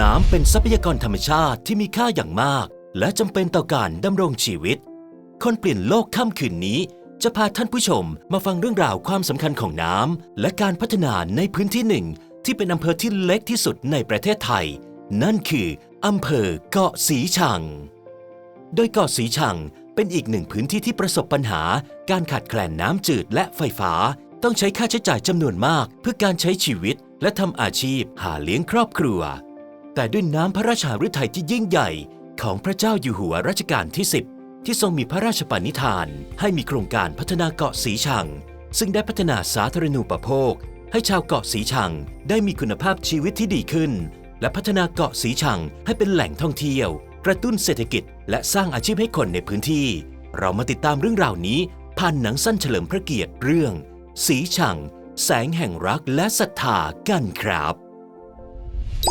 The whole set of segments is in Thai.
น้ำเป็นทรัพยากรธรรมชาติที่มีค่าอย่างมาก และจำเป็นต่อการดำรงชีวิต คนเปลี่ยนโลกค่ำคืนนี้ จะพาท่านผู้ชมมาฟังเรื่องราวความสำคัญของน้ำและการพัฒนาในพื้นที่หนึ่ง ที่เป็นอำเภอที่เล็กที่สุดในประเทศไทย นั่นคืออำเภอเกาะสีชัง โดยเกาะสีชังเป็นอีกหนึ่งพื้นที่ที่ประสบปัญหา การขาดแคลนน้ำจืดและไฟฟ้า ต้องใช้ค่าใช้จ่ายจำนวนมาก เพื่อการใช้ชีวิตและทำอาชีพหาเลี้ยงครอบครัว แต่ด้วยน้ำพระราชาฤทัยที่ยิ่งใหญ่ของพระเจ้าอยู่หัวรัชกาลที่ 10 ที่ทรงมีพระราชปณิธาน ให้มีโครงการพัฒนาเกาะสีชัง ซึ่งได้พัฒนาสาธารณูปโภค ให้ชาวเกาะสีชังได้มีคุณภาพชีวิตที่ดีขึ้น และพัฒนาเกาะสีชังให้เป็นแหล่งท่องเที่ยว กระตุ้นเศรษฐกิจ และสร้างอาชีพให้คนในพื้นที่ เรามาติดตามเรื่องราวนี้ผ่านหนังสั้นเฉลิมพระเกียรติเรื่อง สีชัง แสงแห่งรักและศรัทธากันครับ じ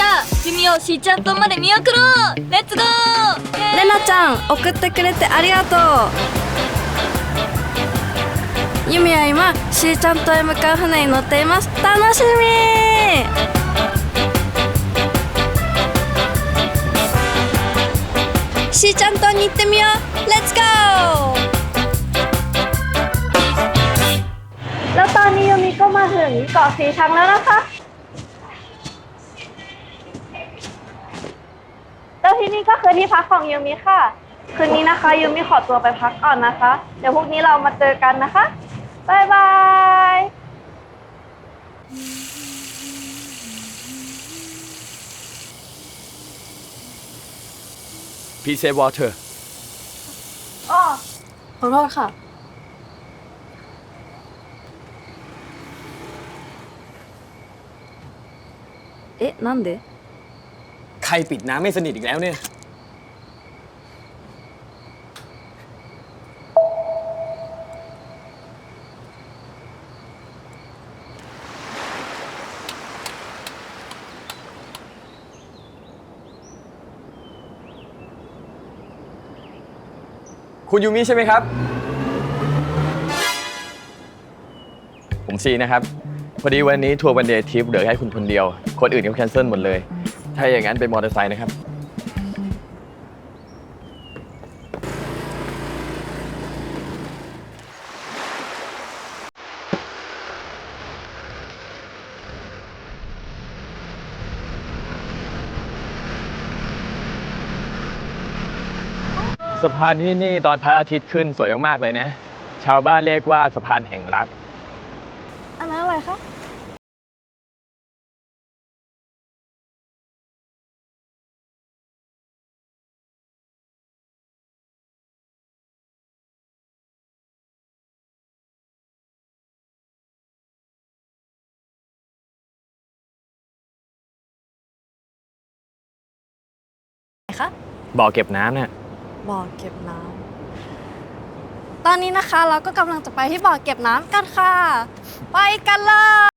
ゃあ君をしーちゃんとまで見送ろう。レッツゴーレナちゃん送ってくれてありがとう。ユミは今しーちゃんとへ向かう船に乗っています。楽しみ!しーちゃんとに行ってみよう。レッツゴー แล้วตอนนี้ยูมิก็มาถึงเกาะสีชังแล้วนะคะ แล้วที่นี่ก็คือที่พักของยูมิค่ะ คืนนี้นะคะยูมิขอตัวไปพักก่อนนะคะ เดี๋ยวพรุ่งนี้เรามาเจอกันนะคะบายบายพีเซวอเตอร์อ๋อขอโทษค่ะ เอ๊ะなんで ใครปิดน้ำไม่สนิทอีกแล้วเนี่ย คุณยูมิใช่ไหมครับ ผมซีนะครับ พอดีวันนี้ทัวร์วันเดย์ทริปเหลือแค่คุณคนเดียว คนอื่นเขาแคนเซิลหมดเลย ถ้าอย่างนั้นเป็นมอเตอร์ไซค์นะครับ สะพานที่นี่ตอนพระอาทิตย์ขึ้นสวยมากๆเลยนะ ชาวบ้านเรียกว่าสะพานแห่งรัก รคะคะบ่อเก็บน้ำเนี่ยบ่อเก็บน้ำ ตอนนี้นะคะเราก็กำลังจะไปที่บ่อเก็บน้ำกันค่ะ ไปกันเลย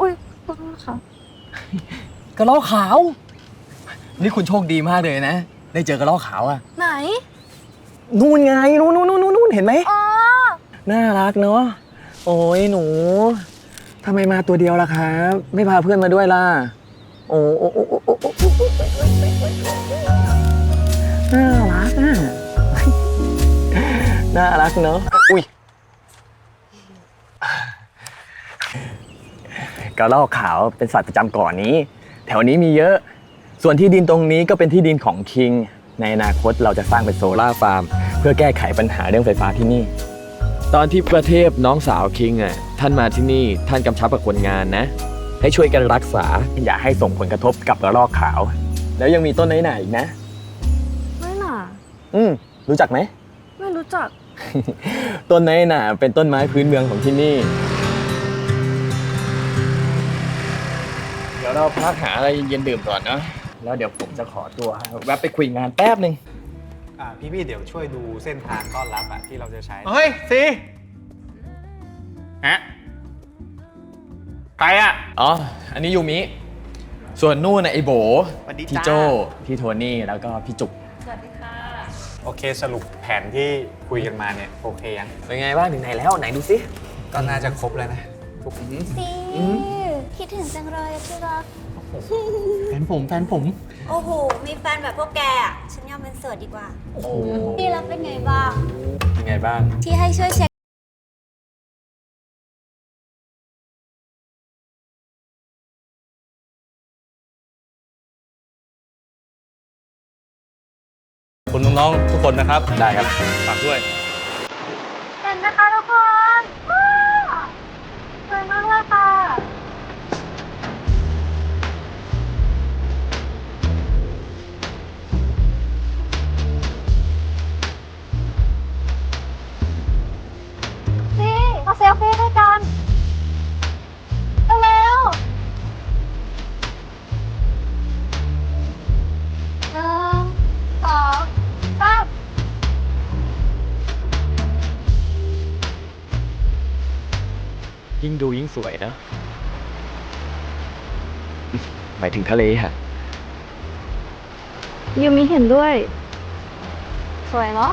อุ้ยขอโทษค่ะ กระรอกขาว นี่คุณโชคดีมากเลยนะ ได้เจอกระรอกขาวอะไหน นู่นไงนู่นนู่นนู่นนู่นเห็นไหมอ๋อ น่ารักเนาะโอ้ยหนูทำไมมาตัวเดียวล่ะครับไม่พาเพื่อนมาด้วยล่ะโอ้โอ้โอ้โอ้โอ้โอ้โอ้น่ารักอะน่ารักเนาะอุ้ยกระรอกขาวเป็นสัตว์ประจำเก่อนนี้ แถวนี้มีเยอะ ส่วนที่ดินตรงนี้ก็เป็นที่ดินของคิง ในอนาคตเราจะสร้างเป็นโซลาร์ฟาร์ม เพื่อแก้ไขปัญหาเรื่องไฟฟ้าที่นี่ ตอนที่ประเทศน้องสาวคิงอะท่านมาที่นี่ท่านกำชับกับคนงานนะ ให้ช่วยกันรักษา อย่าให้ส่งผลกระทบกับกระรอกขาว แล้วยังมีต้นไหนๆอีกนะ ไม่น่ะ อืมรู้จักไหม ไม่รู้จัก ต้นไหนน่ะเป็นต้นไม้พื้นเมืองของที่นี่ เดี๋ยวเราพักหาอะไรเย็นๆดื่มก่อนนะแล้วเดี๋ยวผมจะขอตัวแวะไปคุยงานแป๊บหนึ่งอ่าพี่พี่ๆเดี๋ยวช่วยดูเส้นทางต้อนรับอะที่เราจะใช้ เฮ้ยสิฮะใครอะอ๋อ อันนี้ยูมิ ส่วนนู่นน่ะไอโบสวัสดีพี่จ้า โจพี่โทนี่แล้วก็พี่จุก โอเคสรุปแผนที่คุยกันมาเนี่ยโอเคยังเป็นไงบ้างถึงไหนแล้วไหนดูสิก็น่าจะครบแล้วนะทุกซีคิ ดถึงจังเลยอะที่รัก แฟนผมแฟนผม โอ้โห มีแฟนแบบพวกแกอะฉันยอมเป็นโสดดีกว่าที่รักเป็นไงบ้างเป็นไงบ้าง ที่ให้ช่วยเช็คคุณน้องๆทุกคนนะครับ ได้ครับ ฝากด้วย เห็นนะคะทุกคน สวยนะ หมายถึงทะเลฮะยูมิเห็นด้วย สวยเนาะ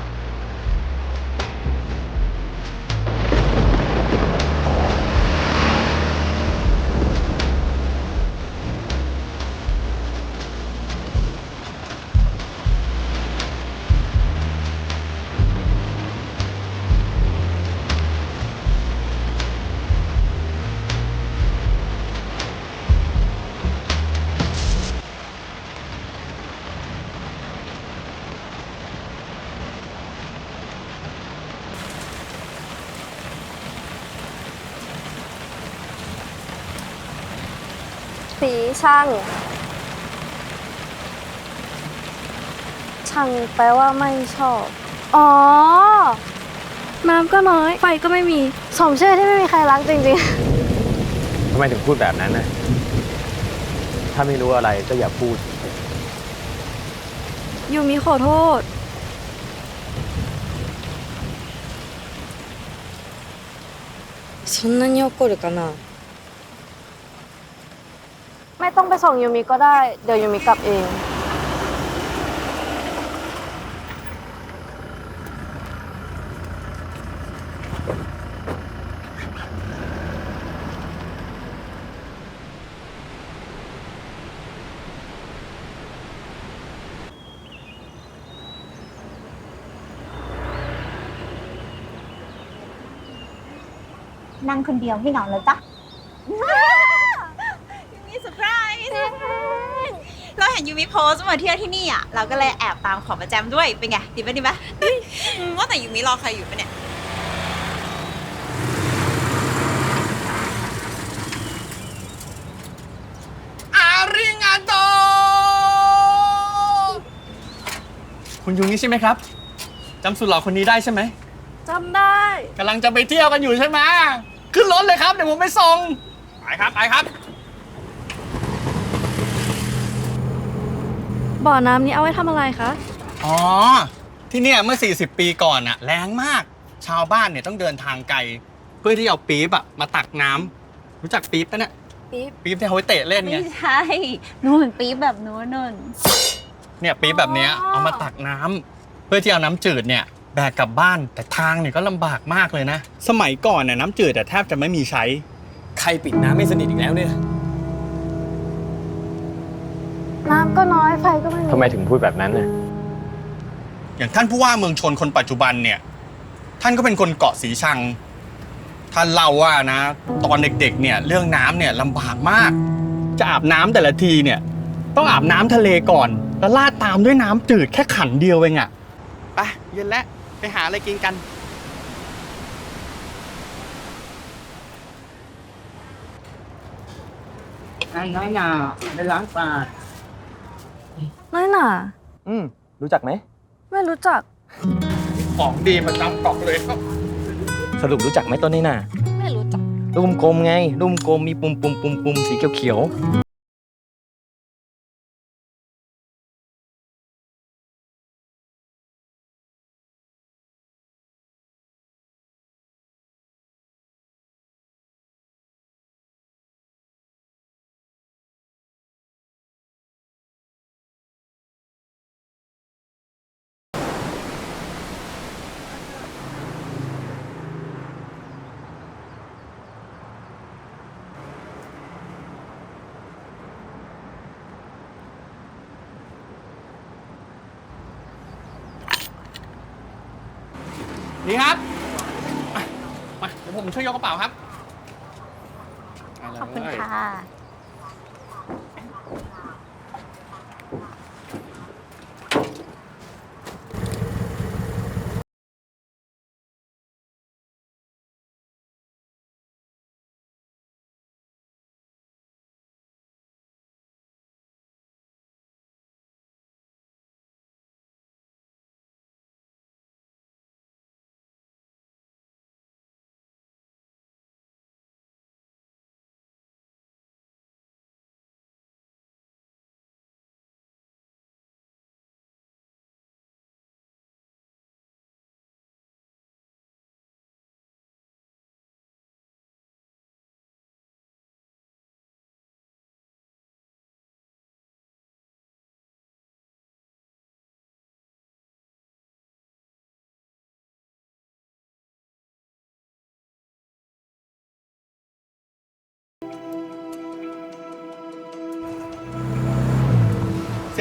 ช่าง ช่างแปลว่าไม่ชอบ อ๋อ น้ำก็น้อย ไฟก็ไม่มี สมชื่อที่ไม่มีใครรักจริง ทำไมถึงพูดแบบนั้นนะถ้าไม่รู้อะไรก็อย่าพูด ๆ ยูมิขอโทษ そんなに怒るかな ไปส่งยูมิก็ได้ เดี๋ยวยูมิกลับเอง นั่งคนเดียวไม่เหงาเลยจ้ะ มีเซอร์ไพรส์ เราเห็นยูมิโพสต์มาเที่ยวที่นี่อะเราก็เลยแอบตามขอประจำด้วยเป็นไงดีไหมดีไหมอืมว่าแต่ยูมิรอใครอยู่ปะเนี่ยคุณยูนี่ใช่ไหมครับจำสุดหล่อคนนี้ได้ใช่ไหมจำได้กำลังจะไปเที่ยวกันอยู่ใช่ไหมขึ้นรถเลยครับเดี๋ยวผมไปส่งไปครับไปครับ บ่อน้ำนี้เอาไว้ทำอะไรคะ อ๋อ ที่เนี่ยเมื่อ 40 ปีก่อนอะแรงมาก ชาวบ้านเนี่ยต้องเดินทางไกล เพื่อที่เอาปี๊บอะมาตักน้ำรู้จักปี๊บปะเนี่ยปี๊บปี๊บที่เอาไว้เตะเล่นไงไม่ใช่นู่นปี๊บแบบนู้นนู่น เนี่ยปี๊บแบบเนี้ยเอามาตักน้ำเพื่อที่เอาน้ำจืดเนี่ยแบกกลับบ้านแต่ทางเนี่ยก็ลำบากมากเลยนะ สมัยก่อนเนี่ยน้ำจืดแต่แทบจะไม่มีใช้ ใครปิดน้ำไม่สนิทอีกแล้วเนี่ย ก็น้อยไฟก็ไม่มีทำไมถึงพูดแบบนั้นน่ะอย่างท่านผู้ว่าเมืองชนคนปัจจุบันเนี่ย ท่านก็เป็นคนเกาะสีชัง ท่านเล่าว่านะ ตอนเด็กๆ เนี่ย เรื่องน้ำเนี่ยลำบากมาก จะอาบน้ำแต่ละทีเนี่ย ต้องอาบน้ำทะเลก่อน แล้วลาดตามด้วยน้ำจืดแค่ขันเดียวเองอะไปเย็นแล้วไปหาอะไรกินกัน anh nói nhà để ล้างปาก น้อยหน่าอืมรู้จักไหม ไม่รู้จัก ของดีประจำเกาะเลยครับสรุปรู้จักไหมต้นนี่น่ะไม่รู้จัก ลูกกลมๆไงลูกกลมมีปุ่มปุ่มปุ่มปุ่มสีเขียวๆ ดีครับมาเดี๋ยวผมช่วยยกกระเป๋าครับขอบคุณค่ะ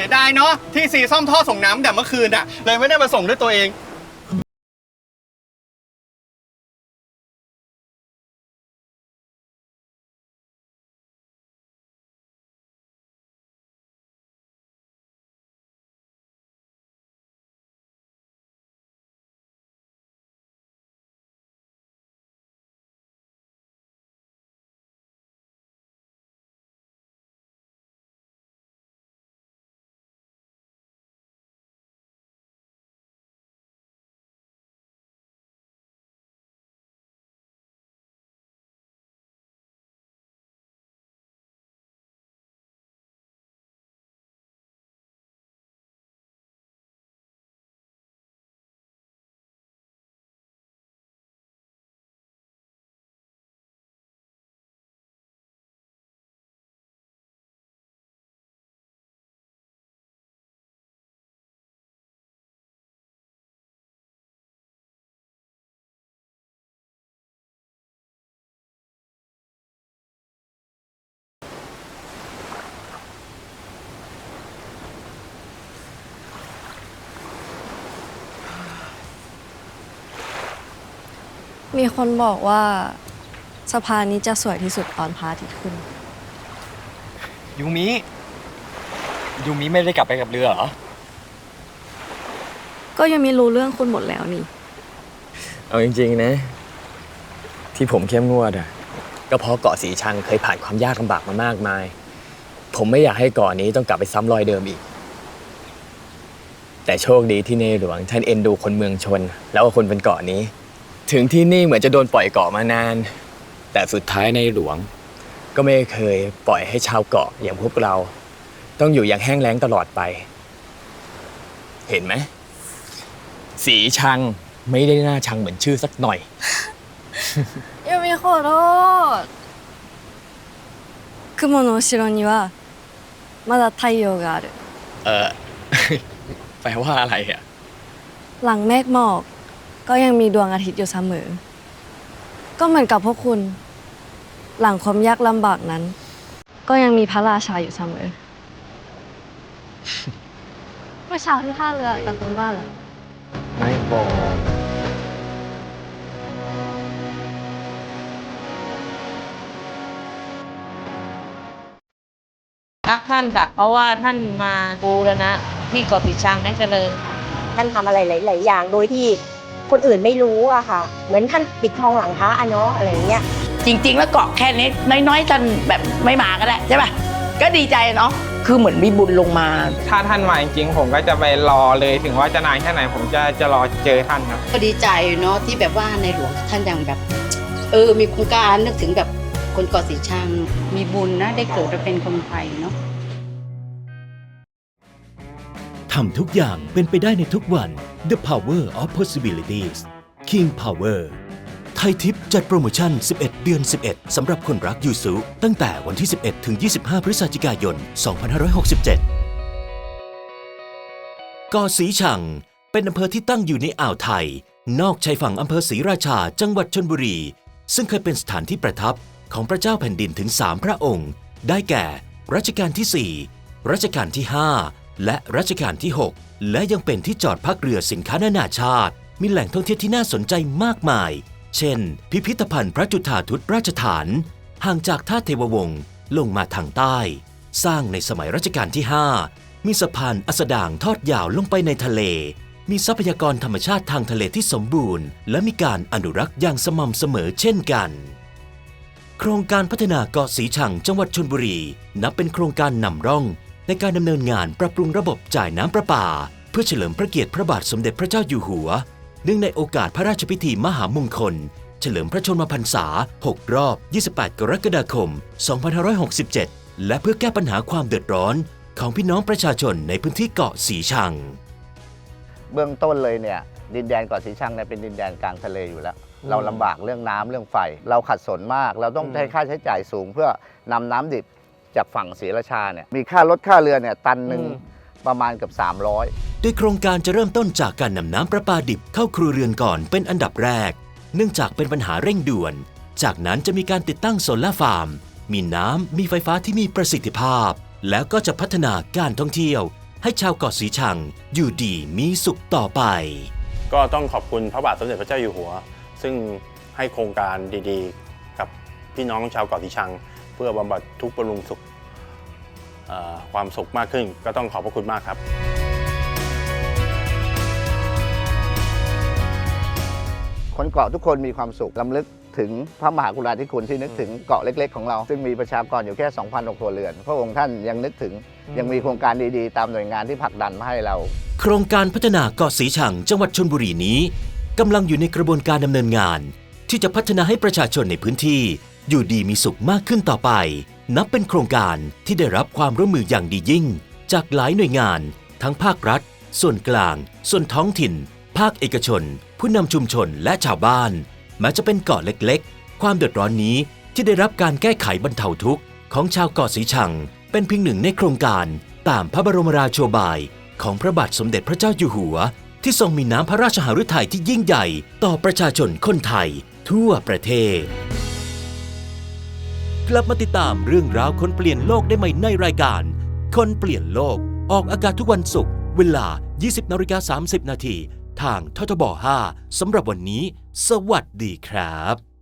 สียดายเนาะที่ซีซ่อมท่อส่งน้ำแต่เมื่อคืนอะเลยไม่ได้มาส่งด้วยตัวเอง มีคนบอกว่าสะพานนี้จะสวยที่สุดตอนพระอาทิตย์ขึ้น ยูมิ ยูมิไม่ได้กลับไปกับเรือเหรอ ก็ยังมีรู้เรื่องคุณหมดแล้วนี่ เอาจริง ๆ นะ ที่ผมเข้มงวดอะ ก็เพราะเกาะสีชังเคยผ่านความยากลำบากมามากมาย ผมไม่อยากให้เกาะนี้ต้องกลับไปซ้ำรอยเดิมอีก แต่โชคดีที่ในหลวงท่านเอ็นดูคนเมืองชน แล้วก็คนเป็นเกาะนี้ ถึงที่นี่เหมือนจะโดนปล่อยเกาะมานาน แต่สุดท้ายในหลวง ก็ไม่เคยปล่อยให้ชาวเกาะอย่างพวกเรา ต้องอยู่อย่างแห้งแล้งตลอดไป เห็นไหม สีชังไม่ได้น่าชังเหมือนชื่อสักหน่อย ยังมีขอโทษ雲の後ろにはまだ太陽がある เออ แปลว่าอะไรอ่ะ หลังเมฆหมอก ก็ยังมีดวงอาทิตย์อยู่เสมอ ก็เหมือนกับพวกคุณ หลังความยากลำบากนั้น ก็ยังมีพระราชาอยู่เสมอ เมื่อเช้าที่ท่าเรือกับคุณว่าเหรอไม่บอกรักท่านค่ะเพราะว่าท่านมาบูรณะที่เกาะติชังให้เจริญ ท่านทำอะไรหลาย ๆ อย่างโดยที่ คนอื่นไม่รู้อะค่ะ เหมือนท่านปิดทองหลังพระอะเนาะอะไรอย่างเงี้ยจริง ๆ แล้วเกาะแค่นี้น้อยๆท่านแบบไม่มาก็ได้ใช่ป่ะก็ดีใจเนาะคือเหมือนมีบุญลงมา ถ้าท่านมาจริงๆผมก็จะไปรอเลยถึงว่าจะนานแค่ไหนผมจะจะรอเจอท่านครับก็ดีใจเนาะที่แบบว่าในหลวงท่านยังแบบ เออมีโครงการนึกถึงแบบคนเกาะสีชังมีบุญนะได้เกิดมาเป็นคนไทยเนาะ ทำทุกอย่างเป็นไปได้ในทุกวัน The Power of Possibilities King Power ไทยทิปจัดโปรโมชั่น 11 เดือน 11 สำหรับคนรักยูซุตั้งแต่วันที่ 11 ถึง 25 พฤศจิกายน 2567กาะสีชัง เป็นอำเภอที่ตั้งอยู่ในอ่าวไทย นอกชายฝั่งอำเภอศรีราชา จังหวัดชนบุรี ซึ่งเคยเป็นสถานที่ประทับของพระเจ้าแผ่นดินถึง 3 พระองค์ ได้แก่ รัชกาลที่ 4 รัชกาลที่ 5 และรัชกาลที่ 6 และยังเป็นที่จอดพักเรือสินค้านานาชาติ มีแหล่งท่องเที่ยวที่น่าสนใจมากมาย เช่น พิพิธภัณฑ์พระจุฑาทุตราชฐาน ห่างจากท่าเทววงศ์ลงมาทางใต้ สร้างในสมัยรัชกาลที่ 5 มีสะพานอัสดางทอดยาวลงไปในทะเล มีทรัพยากรธรรมชาติทางทะเลที่สมบูรณ์ และมีการอนุรักษ์อย่างสม่ำเสมอเช่นกันโครงการพัฒนาเกาะสีชังจังหวัดชลบุรี นับเป็นโครงการนำร่อง ในการดำเนินงานปรับปรุงระบบจ่ายน้ำประปา เพื่อเฉลิมพระเกียรติพระบาทสมเด็จพระเจ้าอยู่หัว เนื่องในโอกาสพระราชพิธีมหามงคล เฉลิมพระชนมพรรษา 6 รอบ 28 กรกฎาคม 2567 และเพื่อแก้ปัญหาความเดือดร้อนของพี่น้องประชาชนในพื้นที่เกาะสีชัง เบื้องต้นเลยเนี่ยดินแดนเกาะสีชังเนี่ยเป็นดินแดนกลางทะเลอยู่แล้ว เราลำบากเรื่องน้ำเรื่องไฟ เราขัดสนมาก เราต้องใช้ค่าใช้จ่ายสูงเพื่อนำน้ำดิบ จากฝั่งศรีราชาเนี่ยมีค่ารถค่าเรือเนี่ยตันหนึ่งประมาณเกือบ300 โดยโครงการจะเริ่มต้นจากการนำน้ำประปาดิบเข้าครัวเรือนก่อนเป็นอันดับแรก เนื่องจากเป็นปัญหาเร่งด่วน จากนั้นจะมีการติดตั้งโซลาร์ฟาร์ม มีน้ำมีไฟฟ้าที่มีประสิทธิภาพ แล้วก็จะพัฒนาการท่องเที่ยว ให้ชาวเกาะสีชัง อยู่ดีมีสุขต่อไป ก็ต้องขอบคุณพระบาทสมเด็จพระเจ้าอยู่หัว ซึ่งให้โครงการดีๆ กับพี่น้องชาวเกาะสีชังเพื่อบำบัดทุกข์บำรุงสุขเอ่อความสุขมากขึ้น ก็ต้องขอบพระคุณมากครับ คนเกาะทุกคนมีความสุขลำลึกถึงพระมหากรุณาธิคุณที่นึกถึงเกาะเล็ก ๆ ของเรา ซึ่งมีประชากรอยู่แค่ 2,000กว่าครัวเรือน พระองค์ท่านยังนึกถึงยังมีโครงการดีๆ ตามหน่วยงานที่ผลักดันมาให้เรา โครงการพัฒนาเกาะสีชังจังหวัดชลบุรีนี้กำลังอยู่ในกระบวนการดำเนินงาน ที่จะพัฒนาให้ประชาชนในพื้นที่ อยู่ดีมีสุขมากขึ้นต่อไป นับเป็นโครงการที่ได้รับความร่วมมืออย่างดียิ่ง จากหลายหน่วยงาน ทั้งภาครัฐ ส่วนกลาง ส่วนท้องถิ่น ภาคเอกชน ผู้นำชุมชนและชาวบ้าน แม้จะเป็นเกาะเล็กๆ ความเดือดร้อนนี้ที่ได้รับการแก้ไขบรรเทาทุกข์ของชาวเกาะสีชัง เป็นเพียงหนึ่งในโครงการตามพระบรมราโชบายของพระบาทสมเด็จพระเจ้าอยู่หัว ที่ทรงมีน้ำพระราชหฤทัยที่ยิ่งใหญ่ต่อประชาชนคนไทย ทั่วประเทศ กลับมาติดตามเรื่องราวคนเปลี่ยนโลกได้ใหม่ในรายการ คนเปลี่ยนโลกออกอากาศทุกวันศุกร์เวลา 20นาฬิกา30 นาทีทางททบ 5สำหรับวันนี้ สวัสดีครับ